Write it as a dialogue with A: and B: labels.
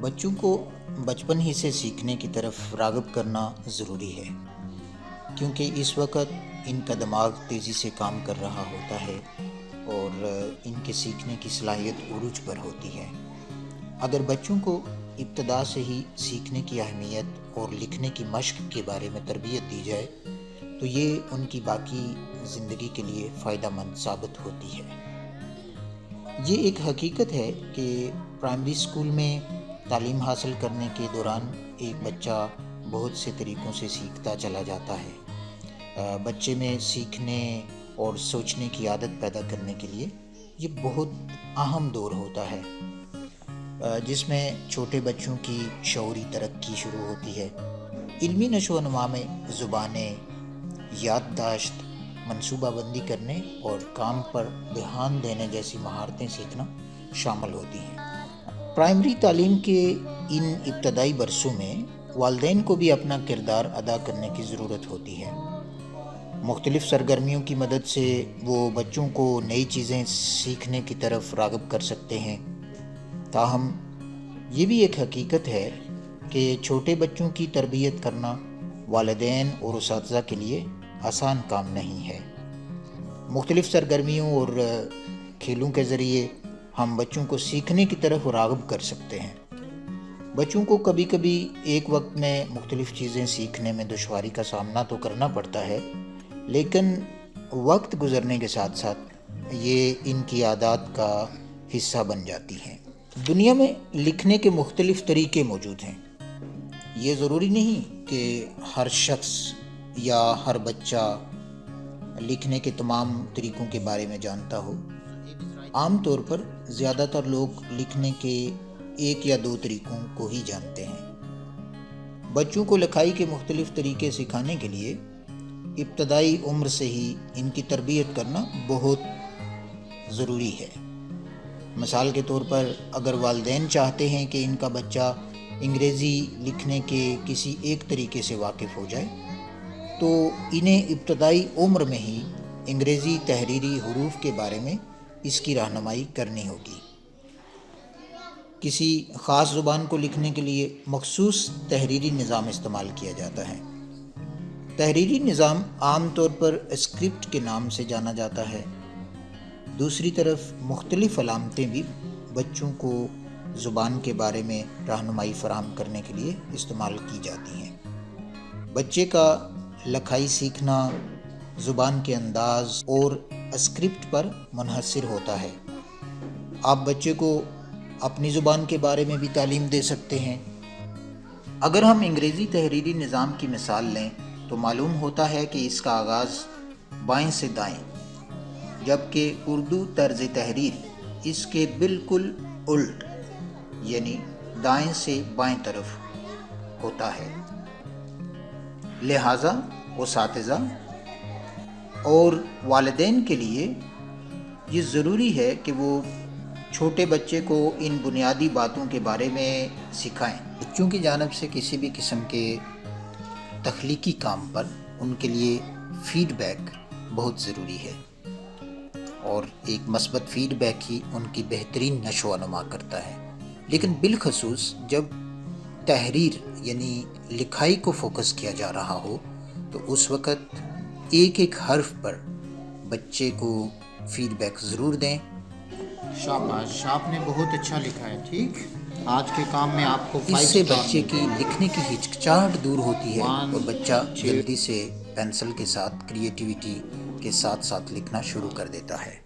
A: बच्चों को बचपन ही से सीखने की तरफ़ रागब करना ज़रूरी है, क्योंकि इस वक्त इनका दिमाग तेज़ी से काम कर रहा होता है और इनके सीखने की सलाहियत उरूज पर होती है। अगर बच्चों को इब्तदा से ही सीखने की अहमियत और लिखने की मश्क के बारे में तरबियत दी जाए तो ये उनकी बाकी ज़िंदगी के लिए फ़ायदा मंद साबित होती है। ये एक हकीकत है कि प्राइमरी स्कूल में तालीम हासिल करने के दौरान एक बच्चा बहुत से तरीक़ों से सीखता चला जाता है। बच्चे में सीखने और सोचने की आदत पैदा करने के लिए ये बहुत अहम दौर होता है। जिसमें छोटे बच्चों की शौरी तरक्की शुरू होती है। इल्मी नशो नमा में ज़ुबानें याददाश्त, मनसूबाबंदी करने और काम पर ध्यान देने जैसी महारतें सीखना शामिल होती हैं। प्राइमरी तालीम के इन इब्तदाई बरसों में वालदेन को भी अपना किरदार अदा करने की ज़रूरत होती है। मुख्तलिफ़ सरगर्मियों की मदद से वो बच्चों को नई चीज़ें सीखने की तरफ़ रागब कर सकते हैं। ताहम, ये भी एक हकीकत है कि छोटे बच्चों की तरबियत करना वालदेन और उस के लिए आसान काम नहीं है। मुख्तलिफ़ सरगर्मियों और खेलों के ज़रिए हम बच्चों को सीखने की तरफ़ रागब कर सकते हैं। बच्चों को कभी कभी एक वक्त में मुख्तलिफ़ चीज़ें सीखने में दुशारी का सामना तो करना पड़ता है, लेकिन वक्त गुज़रने के साथ साथ ये इनकी आदत का हिस्सा बन जाती हैं। दुनिया में लिखने के मुख्तलिफ़ तरीके मौजूद हैं। ये ज़रूरी नहीं कि हर शख्स या हर बच्चा लिखने के तमाम तरीक़ों के बारे में जानता हो। आम तौर पर ज़्यादातर लोग लिखने के एक या दो तरीक़ों को ही जानते हैं। बच्चों को लिखाई के मुख्तलिफ़ तरीके सिखाने के लिए इब्तदाई उम्र से ही इनकी तरबियत करना बहुत ज़रूरी है। मिसाल के तौर पर अगर वालदेन चाहते हैं कि इनका बच्चा अंग्रेज़ी लिखने के किसी एक तरीके से वाकिफ़ हो जाए तो इन्हें इब्तदाई उम्र में ही अंग्रेज़ी तहरीरी हरूफ के बारे में इसकी रहनमाई करनी होगी। किसी ख़ास ज़ुबान को लिखने के लिए मखसूस तहरीरी निज़ाम इस्तेमाल किया जाता है। तहरीरी निज़ाम आम तौर पर स्क्रिप्ट के नाम से जाना जाता है। दूसरी तरफ़ मुख्तलिफ़ अलामतें भी बच्चों को ज़ुबान के बारे में रहनमाई फराम करने के लिए इस्तेमाल की जाती हैं। बच्चे का लखाई सीखना, ज़ुबान के अंदाज और स्क्रिप्ट पर मुनहसर होता है। आप बच्चे को अपनी ज़ुबान के बारे में भी तालीम दे सकते हैं। अगर हम अंग्रेज़ी तहरीरी निज़ाम की मिसाल लें तो मालूम होता है कि इसका आगाज़ बाएँ से दाएँ, जबकि उर्दू तर्ज तहरीर इसके बिल्कुल उल्ट, यानी दाएँ से बाएँ तरफ़ होता है। लिहाजा सातज़ा और वालदेन के लिए ये ज़रूरी है कि वो छोटे बच्चे को इन बुनियादी बातों के बारे में सिखाएँ। बच्चों की जानब से किसी भी किस्म के तख्लीकी काम पर उनके लिए फ़ीडबैक बहुत ज़रूरी है। और एक मस्बत फ़ीडबैक ही उनकी बेहतरीन नशो नुमा करता है। लेकिन बिलखसूस जब तहरीर यानी लिखाई को फोकस किया जा रहा हो तो उस वक़्त एक एक हर्फ पर बच्चे को फीडबैक ज़रूर दें।
B: शाबाश आपने बहुत अच्छा लिखा है ठीक? आज के काम में आपको
A: इससे बच्चे की लिखने की हिचकिचाहट दूर होती है और बच्चा जल्दी से पेंसिल के साथ क्रिएटिविटी के साथ साथ लिखना शुरू कर देता है।